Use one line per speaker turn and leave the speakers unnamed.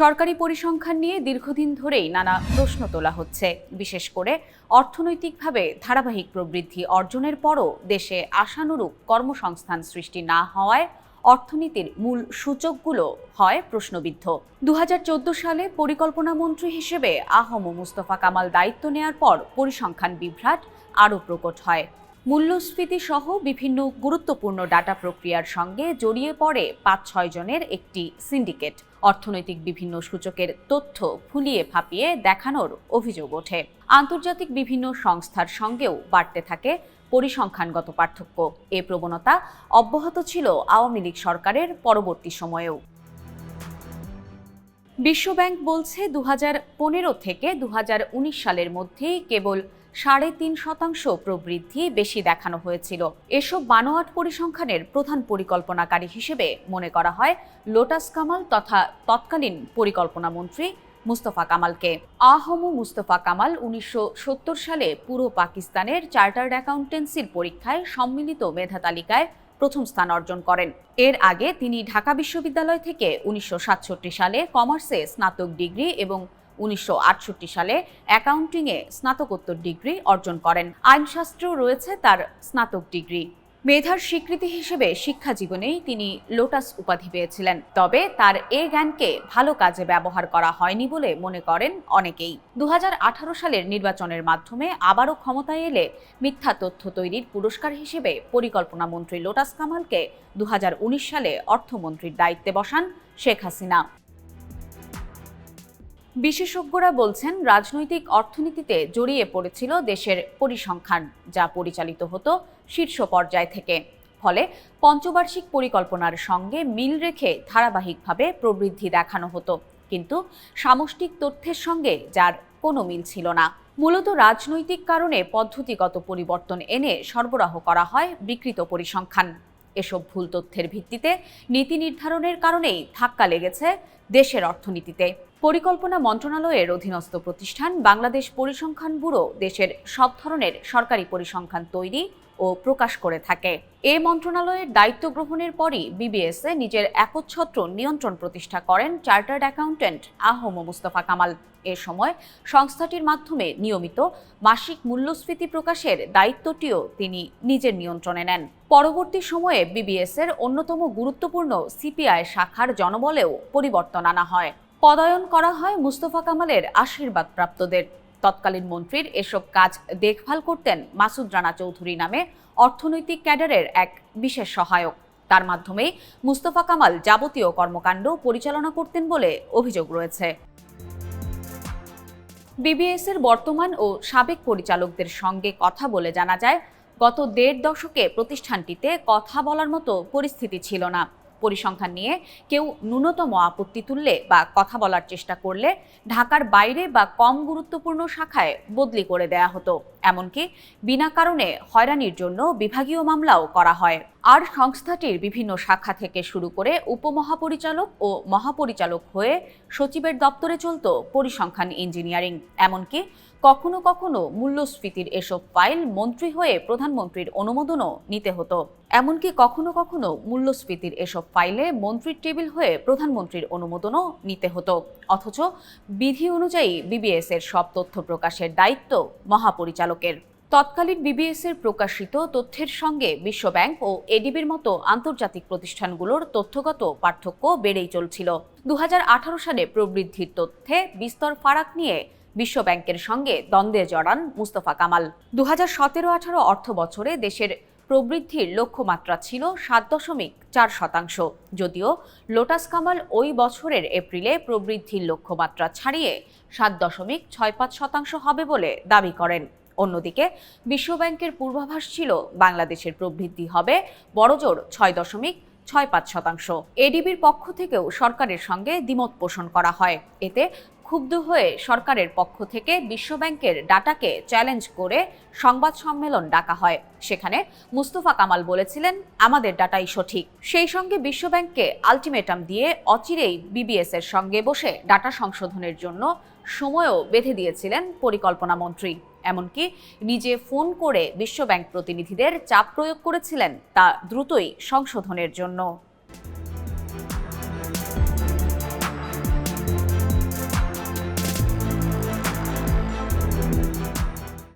সরকারি পরিসংখ্যান নিয়ে দীর্ঘদিন ধরেই নানা প্রশ্ন তোলা হচ্ছে। বিশেষ করে অর্থনৈতিকভাবে ধারাবাহিক প্রবৃদ্ধি অর্জনের পরও দেশে আশানুরূপ কর্মসংস্থান সৃষ্টি না হওয়ায় অর্থনীতির মূল সূচকগুলো হয় প্রশ্নবিদ্ধ। দু হাজার চোদ্দ সালে পরিকল্পনা মন্ত্রী হিসেবে আহম মুস্তফা কামাল দায়িত্ব নেয়ার পর পরিসংখ্যান বিভ্রাট আরও প্রকট হয়। মূল্যস্ফীতি সহ বিভিন্ন গুরুত্বপূর্ণ ডাটা প্রক্রিয়ার সঙ্গে জড়িয়ে পড়ে পাঁচ ছয় জনের একটি সিন্ডিকেট। অর্থনৈতিক বিভিন্ন সূচকের তথ্য ফুলিয়ে ফাঁপিয়ে দেখানোর অভিযোগ ওঠে। আন্তর্জাতিক বিভিন্ন সংস্থার সঙ্গেও বাড়তে থাকে পরিসংখ্যানগত পার্থক্য। এ প্রবণতা অব্যাহত ছিল আওয়ামী লীগ সরকারের পরবর্তী সময়েও। বিশ্বব্যাংক বলছে দু হাজার পনেরো থেকে দু হাজার উনিশ সালের মধ্যেই কেবল সাড়ে তিন শতাংশ প্রবৃদ্ধি বেশি দেখানো হয়েছিল। এসব বানোয়াট পরিসংখ্যানের প্রধান পরিকল্পনাকারী হিসেবে মনে করা হয় লোটাস কামাল তথা তৎকালীন পরিকল্পনা মন্ত্রী মুস্তফা কামালকে। আহমু মুস্তফা কামাল উনিশশো সত্তর সালে পুরো পাকিস্তানের চার্টার্ড অ্যাকাউন্টেন্সির পরীক্ষায় সম্মিলিত মেধা তালিকায় প্রথম স্থান অর্জন করেন। এর আগে তিনি ঢাকা বিশ্ববিদ্যালয় থেকে উনিশশো সাতষট্টি সালে কমার্সে স্নাতক ডিগ্রি এবং উনিশশো আটষট্টি সালে অ্যাকাউন্টিংয়ে স্নাতকোত্তর ডিগ্রি অর্জন করেন। আইনশাস্ত্রেও রয়েছে তার স্নাতক ডিগ্রি মেধার স্বীকৃতি হিসেবে শিক্ষা জীবনেই তিনি লোটাস উপাধি পেয়েছিলেন। তবে তার এ জ্ঞানকে ভালো কাজে ব্যবহার করা হয়নি বলে মনে করেন অনেকেই। দু হাজার আঠারো সালের নির্বাচনের মাধ্যমে আবারও ক্ষমতায় এলে মিথ্যা তথ্য তৈরির পুরস্কার হিসেবে পরিকল্পনা মন্ত্রী লোটাস কামালকে দু হাজার উনিশ সালে অর্থমন্ত্রীর দায়িত্বে বসান শেখ হাসিনা। বিশেষজ্ঞরা বলছেন, রাজনৈতিক অর্থনীতিতে জড়িয়ে পড়েছিল দেশের পরিসংখ্যান, যা পরিচালিত হতো শীর্ষ পর্যায় থেকে। ফলে পঞ্চবার্ষিক পরিকল্পনার সঙ্গে মিল রেখে ধারাবাহিকভাবে প্রবৃদ্ধি দেখানো হতো। কিন্তু সামষ্টিক তথ্যের সঙ্গে যার কোনো মিল ছিল না। মূলত রাজনৈতিক কারণে পদ্ধতিগত পরিবর্তন এনে সরবরাহ করা হয় বিকৃত পরিসংখ্যান। এসব ভুল তথ্যের ভিত্তিতে নীতি নির্ধারণের কারণেই ধাক্কা লেগেছে দেশের অর্থনীতিতে। পরিকল্পনা মন্ত্রণালয়ের অধীনস্থ প্রতিষ্ঠান বাংলাদেশ পরিসংখ্যান ব্যুরো দেশের সব ধরনের সরকারি পরিসংখ্যান তৈরি ও প্রকাশ করে থাকে। এ মন্ত্রণালয়ের দায়িত্ব গ্রহণের পরই বিবিএসএ নিজের একচ্ছত্র নিয়ন্ত্রণ প্রতিষ্ঠা করেন চার্টার্ড অ্যাকাউন্ট্যান্ট আহম মুস্তফা কামাল। এ সময় সংস্থাটির মাধ্যমে নিয়মিত মাসিক মূল্যস্ফীতি প্রকাশের দায়িত্বটিও তিনি নিজের নিয়ন্ত্রণে নেন। পরবর্তী সময়ে বিবিএস এর অন্যতম গুরুত্বপূর্ণ সিপিআই শাখার জনবলেও পরিবর্তন আনা হয়। পদায়ন করা হয় মুস্তফা কামালের আশীর্বাদ প্রাপ্তদের তৎকালীন মন্ত্রীর এসব কাজ দেখভাল করতেন মাসুদ রানা চৌধুরী নামে অর্থনৈতিক ক্যাডারের এক বিশেষ সহায়ক। তার মাধ্যমেই মুস্তফা কামাল যাবতীয় কর্মকাণ্ড পরিচালনা করতেন বলে অভিযোগ রয়েছে। বিবিএস এর বর্তমান ও সাবেক পরিচালকদের সঙ্গে কথা বলে জানা যায়, গত দেড় দশকে প্রতিষ্ঠানটিতে কথা বলার মতো পরিস্থিতি ছিল না। পরিসংখ্যান নিয়ে কেউ ন্যূনতম আপত্তি তুললে বা কথা বলার চেষ্টা করলে ঢাকার বাইরে বা কম গুরুত্বপূর্ণ শাখায় বদলি করে দেয়া হতো। এমনকি বিনা কারণে হয়রানির জন্য বিভাগীয় মামলাও করা হয়। আর সংস্থাটির বিভিন্ন শাখা থেকে শুরু করে উপমহাপরিচালক ও মহাপরিচালক হয়ে সচিবের দপ্তরে চলত পরিসংখ্যান ইঞ্জিনিয়ারিং। এমনকি কখনো কখনো মূল্যস্ফীতির এসব ফাইল মন্ত্রী হয়ে প্রধানমন্ত্রীর অনুমোদনও নিতে হতো। এমনকি কখনো কখনো মূল্যস্ফীতির এসব ফাইলে মন্ত্রীর টেবিল হয়ে প্রধানমন্ত্রীর অনুমোদনও নিতে হতো। অথচ বিধি অনুযায়ী বিবিএস এর সব তথ্য প্রকাশের দায়িত্ব মহাপরিচালকের। তৎকালীন বিবিএস এর প্রকাশিত তথ্যের সঙ্গে বিশ্বব্যাংক ও এডিবির মতো আন্তর্জাতিক প্রতিষ্ঠানগুলোর তথ্যগত পার্থক্য বেড়েই চলছিল। দুহাজার আঠারো সালে প্রবৃদ্ধির তথ্যে বিস্তর ফারাক নিয়ে বিশ্বব্যাংকের সঙ্গে দ্বন্দ্বে জড়ান মুস্তফা কামাল। দু হাজার সতেরো আঠারো অর্থ বছরে দেশের প্রবৃদ্ধির লক্ষ্যমাত্রা ছিল সাত দশমিক চার শতাংশ। যদিও লোটাস কামাল ওই বছরের এপ্রিলে প্রবৃদ্ধির লক্ষ্যমাত্রা ছাড়িয়ে সাত দশমিক ছয় পাঁচ শতাংশ হবে বলে দাবি করেন। অন্যদিকে বিশ্বব্যাংকের পূর্বাভাস ছিল বাংলাদেশের প্রবৃদ্ধি হবে বড়জোর ছয় দশমিক ছয় পাঁচ শতাংশ। এডিবির পক্ষ থেকেও সরকারের সঙ্গে দ্বিমত পোষণ করা হয়। এতে ক্ষুব্ধ হয়ে সরকারের পক্ষ থেকে বিশ্বব্যাংকের ডাটাকে চ্যালেঞ্জ করে সংবাদ সম্মেলন ডাকা হয়। সেখানে মুস্তফা কামাল বলেছিলেন, আমাদের ডাটাই সঠিক। সেই সঙ্গে বিশ্বব্যাংককে আলটিমেটাম দিয়ে অচিরেই বিবিএস এর সঙ্গে বসে ডাটা সংশোধনের জন্য সময়ও বেঁধে দিয়েছিলেন পরিকল্পনা মন্ত্রী। এমনকি নিজে ফোন করে বিশ্বব্যাংক প্রতিনিধিদের চাপ প্রয়োগ করেছিলেন তা দ্রুতই সংশোধনের জন্য।